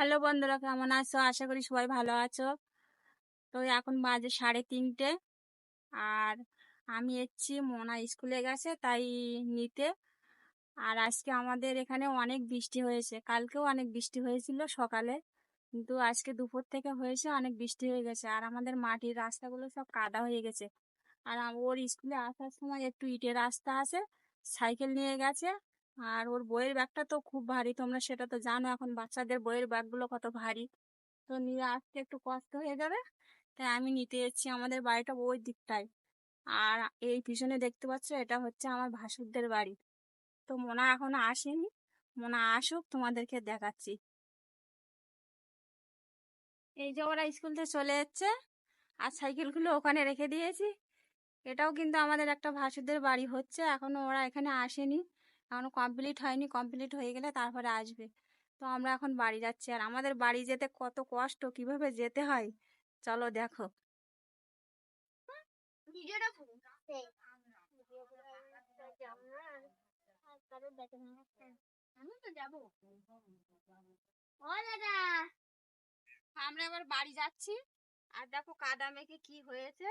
Hello বন্ধুরা, কেমন আছো? আশা করি সবাই ভালো আছো। তো এখন বাজে সাড়ে তিনটে। আর আমি এসছি মোনা স্কুলে গেছে, তাই নিতে। আর আজকে আমাদের এখানে অনেক বৃষ্টি হয়েছে। কালকেও অনেক বৃষ্টি হয়েছিল সকালে, কিন্তু আজকে দুপুর থেকে হয়েছে অনেক বৃষ্টি হয়ে গেছে। আর আমাদের মাটির রাস্তাগুলো সব কাদা হয়ে গেছে। আর ওর স্কুলে আসার সময় একটু ইটের রাস্তা আছে, সাইকেল নিয়ে গেছে। আর ওর বইয়ের ব্যাগটা তো খুব ভারী, তোমরা সেটা তো জানো, এখন বাচ্চাদের বইয়ের ব্যাগগুলো কত ভারী। তো নিয়ে আসতে একটু কষ্ট হয়ে যাবে, তাই আমি নিতে এসেছি আমাদের বাড়িটা ওই দিকটায়। আর এই পিছনে দেখতে পাচ্ছ, এটা হচ্ছে আমার ভাসুরদের বাড়ি। তো মোনা এখনও আসেনি, মোনা আসুক, তোমাদেরকে দেখাচ্ছি। এই যে ওরা স্কুল থেকে চলে যাচ্ছে, আর সাইকেলগুলো ওখানে রেখে দিয়েছি। এটাও কিন্তু আমাদের একটা ভাসুরদের বাড়ি হচ্ছে, এখনও ওরা এখানে আসেনি। এখনও কমপ্লিট হয়নি কমপ্লিট হয়ে গেলে তারপরে আসবে। তো আমরা এখন বাড়ি যাচ্ছি। আর আমাদের বাড়ি যেতে কত কষ্ট, কীভাবে যেতে হয়? চলো দেখো। দাদা! আমরা এবার বাড়ি যাচ্ছি। আর দেখো কাদা মেঘে কি হয়েছে।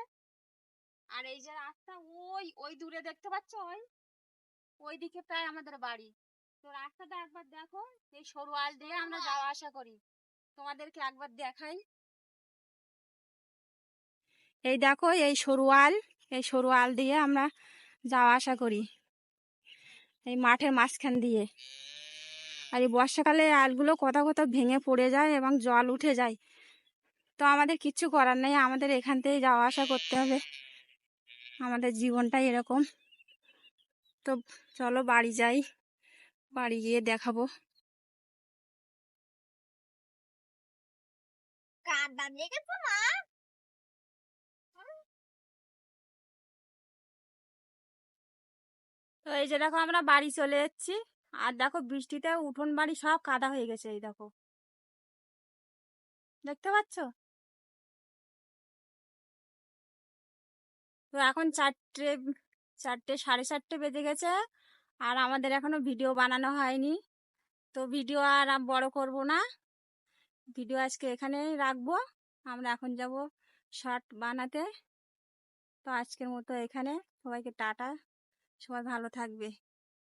আর এই যে রাস্তা, ওই ওই দূরে দেখতে পাচ্ছ? ওই ওই দিকে প্রায় আমাদের বাড়ি। তো রাস্তাটা একবার দেখো এই সরু আল দিয়ে আমরা যাওয়া আসা করি। তোমাদেরকে একবার দেখাই। এই দেখো এই সরু আল এই সরু আল দিয়ে আমরা যাওয়া আসা করি। এই মাঠের মাঝখান দিয়ে। আর এই বর্ষাকালে আলগুলো কোথাও কোথাও ভেঙে পড়ে যায় এবং জল উঠে যায়। তো আমাদের কিচ্ছু করার নেই আমাদের এখান থেকে যাওয়া আসা করতে হবে। আমাদের জীবনটাই এরকম। তো চলো বাড়ি যাই। বাড়ি গিয়ে দেখাবো। তো এই যে দেখো আমরা বাড়ি চলে যাচ্ছি আর দেখো বৃষ্টিতে উঠোন বাড়ি সব কাদা হয়ে গেছে এই দেখো। দেখতে পাচ্ছ? তো এখন চারটে চারটে, সাড়ে চারটে বেজে গেছে আর আমাদের এখনও ভিডিও বানানো হয়নি। তো ভিডিও আর বড় করব না। ভিডিও আজকে এখানেই রাখব। আমরা এখন যাব শর্ট বানাতে। তো আজকের মতো এখানে। সবাইকে টাটা। সবাই ভালো থাকবে।